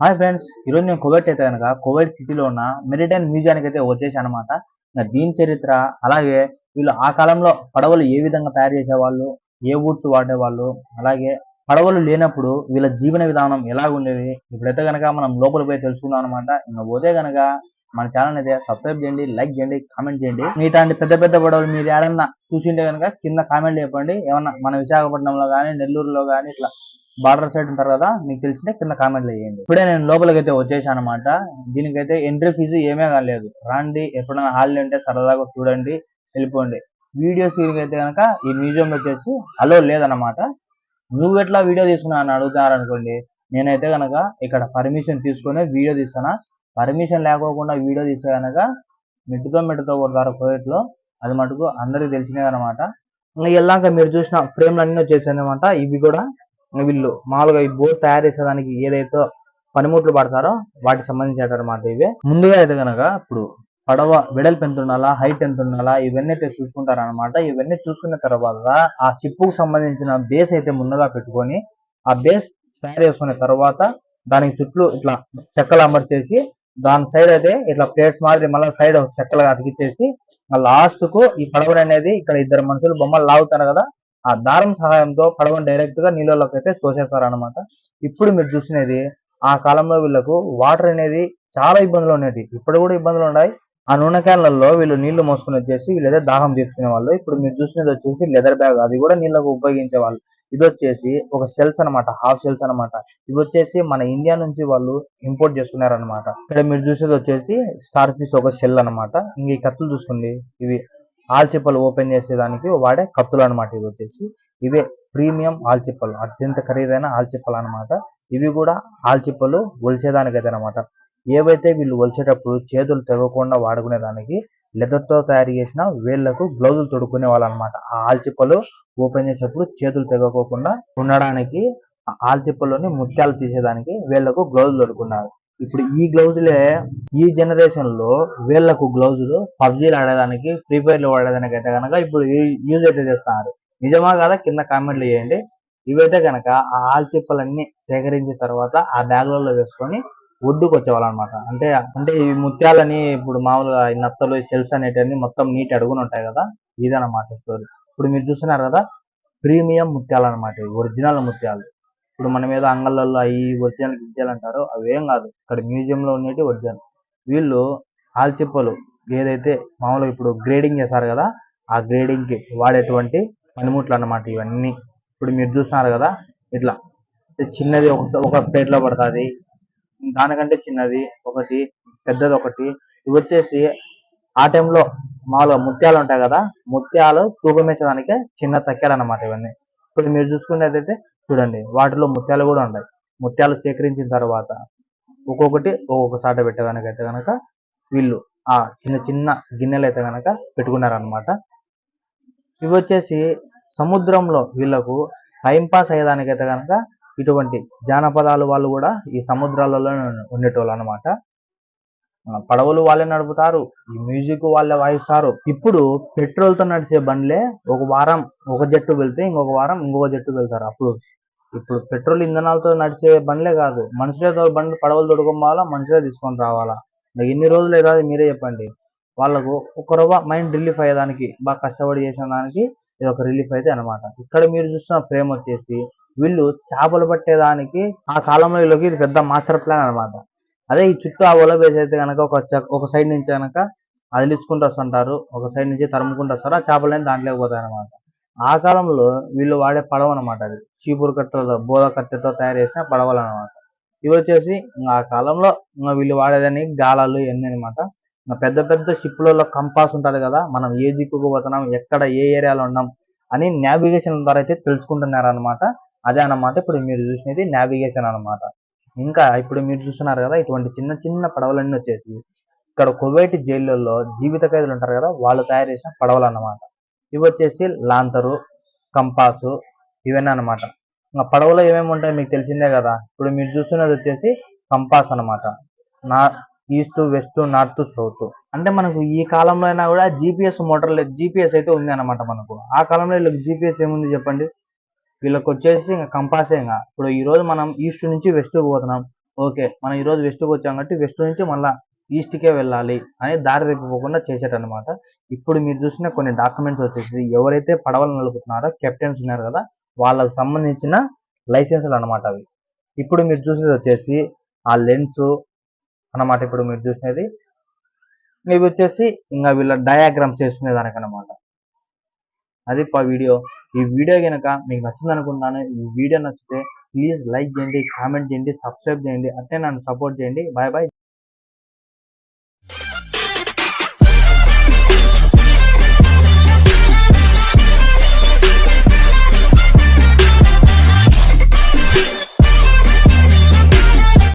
Hi friends ఈరోజు నేను Kuwait అయితే కనుక కువైట్ సిటీలో ఉన్న మెరిటైన్ మ్యూజియానికి అయితే వచ్చేసాను అనమాట దీని చరిత్ర అలాగే వీళ్ళు ఆ కాలంలో పడవలు ఏ విధంగా తయారు చేసేవాళ్ళు ఏ ఊడ్స్ వాడేవాళ్ళు అలాగే పడవలు లేనప్పుడు వీళ్ళ జీవన విధానం ఎలా ఉండేది ఇప్పుడైతే కనుక మనం లోపలికి పోయి తెలుసుకుందాం అనమాట ఇంకా పోతే కనుక మన ఛానల్ అయితే సబ్స్క్రైబ్ చేయండి లైక్ చేయండి కామెంట్ చేయండి. ఇట్లాంటి పెద్ద పెద్ద గొడవలు మీరు ఏడన్నా చూసింటే కనుక కింద కామెంట్ చెప్పండి. ఏమన్నా మన విశాఖపట్నంలో కానీ నెల్లూరులో కానీ ఇట్లా బార్డర్ సైడ్ ఉంటారు కదా మీకు తెలిసింటే కింద కామెంట్లు చేయండి. ఇప్పుడే నేను లోపలికైతే వచ్చేసాను అనమాట దీనికైతే ఎంట్రీ ఫీజు ఏమే కాలేదు. రండి ఎప్పుడైనా హాలిడే ఉంటే సరదాగా చూడండి వెళ్ళిపోండి. వీడియో సీరింగ్ అయితే కనుక ఈ మ్యూజియం వచ్చేసి అలో లేదనమాట నువ్వు ఎట్లా వీడియో తీసుకున్నా అని అడుగుతున్నారు అనుకోండి నేనైతే కనుక ఇక్కడ పర్మిషన్ తీసుకొని వీడియో తీస్తానా? పర్మిషన్ లేకోకుండా వీడియో తీస్తే కనుక మెట్టుతో మెట్టుతో కొడతారు కోవిడ్లో అది మటుకు అందరికి తెలిసినది అనమాట ఇంకా వెళ్ళాక మీరు చూసిన ఫ్రేమ్లు అన్నీ వచ్చేసాయి అనమాట ఇవి కూడా వీళ్ళు మామూలుగా ఈ బోర్డు తయారు చేసేదానికి ఏదైతే పనిముట్లు పడతారో వాటికి సంబంధించిన అనమాట ఇవి. ముందుగా అయితే కనుక ఇప్పుడు పడవ వెడల్పు ఎంత ఉండాలా హైట్ ఎంత ఉండాలా ఇవన్నీ అయితే చూసుకుంటారు అనమాట ఇవన్నీ చూసుకున్న తర్వాత ఆ షిప్కు సంబంధించిన బేస్ అయితే ముందుగా పెట్టుకొని ఆ బేస్ తయారు చేసుకున్న తర్వాత దానికి చుట్టూ ఇట్లా చెక్కలు అమర్చేసి దాని సైడ్ అయితే ఇట్లా ప్లేట్స్ మాదిరి మళ్ళీ సైడ్ చెక్కలుగా అతికిచ్చేసి లాస్ట్కు ఈ పడవని అనేది ఇక్కడ ఇద్దరు మనుషులు బొమ్మలు లాగుతారు కదా ఆ దారం సహాయంతో పడవని డైరెక్ట్గా నీళ్ళలోకి అయితే తోసేస్తారు అనమాట ఇప్పుడు మీరు చూసినది ఆ కాలంలో వీళ్ళకు వాటర్ అనేది చాలా ఇబ్బందులు ఉండేవి ఇప్పుడు కూడా ఇబ్బందులు ఉన్నాయి. ఆ నూనె క్యాన్లలో వీళ్ళు నీళ్ళు మోసుకుని వచ్చేసి వీళ్ళైతే దాహం తీర్చుకునే వాళ్ళు. ఇప్పుడు మీరు చూసినది వచ్చేసి లెదర్ బ్యాగ్ అది కూడా నీళ్ళకు ఉపయోగించే వాళ్ళు. ఇది వచ్చేసి ఒక సెల్స్ అనమాట హాఫ్ సెల్స్ అనమాట ఇవి వచ్చేసి మన ఇండియా నుంచి వాళ్ళు ఇంపోర్ట్ చేసుకున్నారనమాట ఇక్కడ మీరు చూసేది వచ్చేసి స్టార్ ఫిష్ ఒక సెల్ అనమాట ఇంక ఈ కత్తులు చూసుకోండి. ఇవి ఆల్చిప్పలు ఓపెన్ చేసేదానికి వాడే కత్తులు అనమాట ఇవి వచ్చేసి. ఇవే ప్రీమియం ఆల్చిప్పలు అత్యంత ఖరీదైన ఆల్చిప్పలు అనమాట ఇవి కూడా ఆల్చిప్పలు ఒలిచేదానికైతే అనమాట ఏవైతే వీళ్ళు వలిచేటప్పుడు చేతులు తెగకుండా వాడుకునే దానికి లెదర్తో తయారు చేసిన వేళ్ళకు గ్లౌజులు తొడుక్కునే వాళ్ళు అనమాట ఆ ఆల్చిప్పలు ఓపెన్ చేసేటప్పుడు చేతులు తెగకోకుండా ఉండడానికి ఆ ఆల్చిప్పలోని ముత్యాలు తీసేదానికి వేళ్ళకు గ్లౌజులు తొడుక్కున్నారు. ఇప్పుడు ఈ గ్లౌజులే ఈ జనరేషన్లో వీళ్ళకు గ్లౌజులు పబ్జీలు ఆడేదానికి ఫ్రీ ఫైర్ ఆడేదానికి వాడేదానికి అయితే కనుక ఇప్పుడు యూజ్ అయితే చేస్తున్నారు. నిజమా కదా? కింద కామెంట్లు చేయండి. ఇవైతే కనుక ఆ ఆల్చిప్పలన్నీ సేకరించిన తర్వాత ఆ బ్యాగ్లలో వేసుకొని ఒడ్డుకు వచ్చేవాళ్ళు అనమాట అంటే అంటే ఈ ముత్యాలని ఇప్పుడు మామూలుగా ఈ నత్తలు సెల్స్ అనేటివన్నీ మొత్తం నీటి అడుగున ఉంటాయి కదా ఇదనమాట స్టోరీ ఇప్పుడు మీరు చూస్తున్నారు కదా ప్రీమియం ముత్యాలు అనమాట ఒరిజినల్ ముత్యాలు. ఇప్పుడు మన మీద అంగళ్ళల్లో అవి ఒరిజినల్ గిజ్జలు అంటారు అవేం కాదు. ఇక్కడ మ్యూజియం లో ఉండేవి ఒరిజినల్. వీళ్ళు ఆల్చిప్పలు ఏదైతే మామూలుగా ఇప్పుడు గ్రేడింగ్ చేశారు కదా ఆ గ్రేడింగ్కి వాడేటువంటి పనిముట్లు అన్నమాట ఇవన్నీ. ఇప్పుడు మీరు చూస్తున్నారు కదా ఇట్లా. చిన్నది ఒక ఒక ప్లేట్లో పడుతుంది దానికంటే చిన్నది ఒకటి పెద్దది ఒకటి. ఇవి వచ్చేసి ఆ టైంలో మామూలుగా ముత్యాలు ఉంటాయి కదా ముత్యాలు తూకం చిన్న తక్కాలు అనమాట ఇవన్నీ. ఇప్పుడు మీరు చూసుకునేదైతే చూడండి వాటిలో ముత్యాలు కూడా ఉంటాయి. ముత్యాలు సేకరించిన తర్వాత ఒక్కొక్కటి ఒక్కొక్క సాట పెట్టేదానికైతే కనుక వీళ్ళు ఆ చిన్న చిన్న గిన్నెలు అయితే కనుక పెట్టుకున్నారనమాట ఇవి వచ్చేసి సముద్రంలో వీళ్ళకు టైం పాస్ అయ్యేదానికైతే కనుక ఇటువంటి జానపదాలు వాళ్ళు కూడా ఈ సముద్రాలలో ఉండేటోళ్ళు అనమాట పడవలు వాళ్ళే నడుపుతారు ఈ మ్యూజిక్ వాళ్ళే వాయిస్తారు. ఇప్పుడు పెట్రోల్తో నడిచే బండ్లే ఒక వారం ఒక జట్టు వెళ్తే ఇంకొక వారం ఇంకొక జట్టు వెళ్తారు. అప్పుడు ఇప్పుడు పెట్రోల్ ఇంధనాలతో నడిచే బండ్లే కాదు మనుషులతో బండ్లు పడవలు తొడుకోవాలా మనుషులే తీసుకొని రావాలా? ఎన్ని రోజులు ఏదో మీరే చెప్పండి. వాళ్ళకు ఒక రూపా మైండ్ రిలీఫ్ అయ్యేదానికి బాగా కష్టపడి చేసిన దానికి ఇది ఒక రిలీఫ్ అయితే అనమాట ఇక్కడ మీరు చూస్తున్న ఫ్రేమ్ వచ్చేసి వీళ్ళు చేపలు పట్టేదానికి ఆ కాలంలో వీళ్ళకి ఇది పెద్ద మాస్టర్ ప్లాన్ అనమాట అదే ఈ చుట్టూ ఆ ఒల వేసి అయితే కనుక ఒక ఒక సైడ్ నుంచి కనుక అదిలించుకుంటూ వస్తుంటారు ఒక సైడ్ నుంచి తరుముకుంటూ వస్తారు ఆ చేపలని దాంట్లోకి పోతాయి అనమాట ఆ కాలంలో వీళ్ళు వాడే పడవ అనమాట అది. చీపురు కట్టెలతో బోధ కట్టెతో తయారు చేసిన పడవలు అనమాట ఇవి వచ్చేసి ఆ కాలంలో ఇంకా వీళ్ళు వాడేదని గాలాలు ఇవన్నీ అనమాట పెద్ద పెద్ద షిప్లలో కంపాస్ ఉంటుంది కదా మనం ఏ దిక్కుకు పోతున్నాం ఎక్కడ ఏ ఏరియాలో ఉన్నాం అని నావిగేషన్ ద్వారా అయితే తెలుసుకుంటున్నారు అనమాట అదే అన్నమాట. ఇప్పుడు మీరు చూసినది నావిగేషన్ అనమాట ఇంకా ఇప్పుడు మీరు చూస్తున్నారు కదా ఇటువంటి చిన్న చిన్న పడవలన్నీ వచ్చేసి ఇక్కడ కువైట్ జైళ్ళల్లో జీవిత ఖైదులు ఉంటారు కదా వాళ్ళు తయారు చేసిన పడవలు అన్నమాట. ఇవి వచ్చేసి లాంతరు కంపాసు ఇవన్నీ అనమాట ఇంకా పడవలో ఏమేమి ఉంటాయి మీకు తెలిసిందే కదా. ఇప్పుడు మీరు చూస్తున్నది వచ్చేసి కంపాస్ అనమాట నా ఈస్ట్ వెస్ట్ నార్త్ సౌత్. అంటే మనకు ఈ కాలంలో అయినా కూడా జీపీఎస్ మోటార్ జీపీఎస్ అయితే ఉంది అనమాట మనకు. ఆ కాలంలో వీళ్ళకి జీపీఎస్ ఏముంది చెప్పండి? వీళ్ళకి వచ్చేసి ఇంకా కంపాసే ఇంకా. ఇప్పుడు ఈ రోజు మనం ఈస్ట్ నుంచి వెస్ట్ పోతున్నాం. ఓకే మనం ఈ రోజు వెస్ట్కి వచ్చాం కాబట్టి వెస్ట్ నుంచి మళ్ళీ ఈస్ట్కే వెళ్ళాలి అని దారి తప్పిపోకుండా చేసేటన్నమాట. ఇప్పుడు మీరు చూసిన కొన్ని డాక్యుమెంట్స్ వచ్చేసి ఎవరైతే పడవలు నలుపుతున్నారో కెప్టెన్స్ ఉన్నారు కదా వాళ్ళకు సంబంధించిన లైసెన్సులు అనమాట అవి. ఇప్పుడు మీరు చూసేది వచ్చేసి ఆ లెన్స్ అన్నమాట ఇప్పుడు మీరు చూసినది. ఇవి వచ్చేసి ఇంకా వీళ్ళ డయాగ్రామ్స్ చేసుకునే దానికి అనమాట అది పా వీడియో ఈ వీడియో కనుక మీకు నచ్చింది అనుకుంటున్నాను ఈ వీడియో నచ్చితే ప్లీజ్ లైక్ చేయండి కామెంట్ చేయండి సబ్స్క్రైబ్ చేయండి అంటే నన్ను సపోర్ట్ చేయండి. Bye bye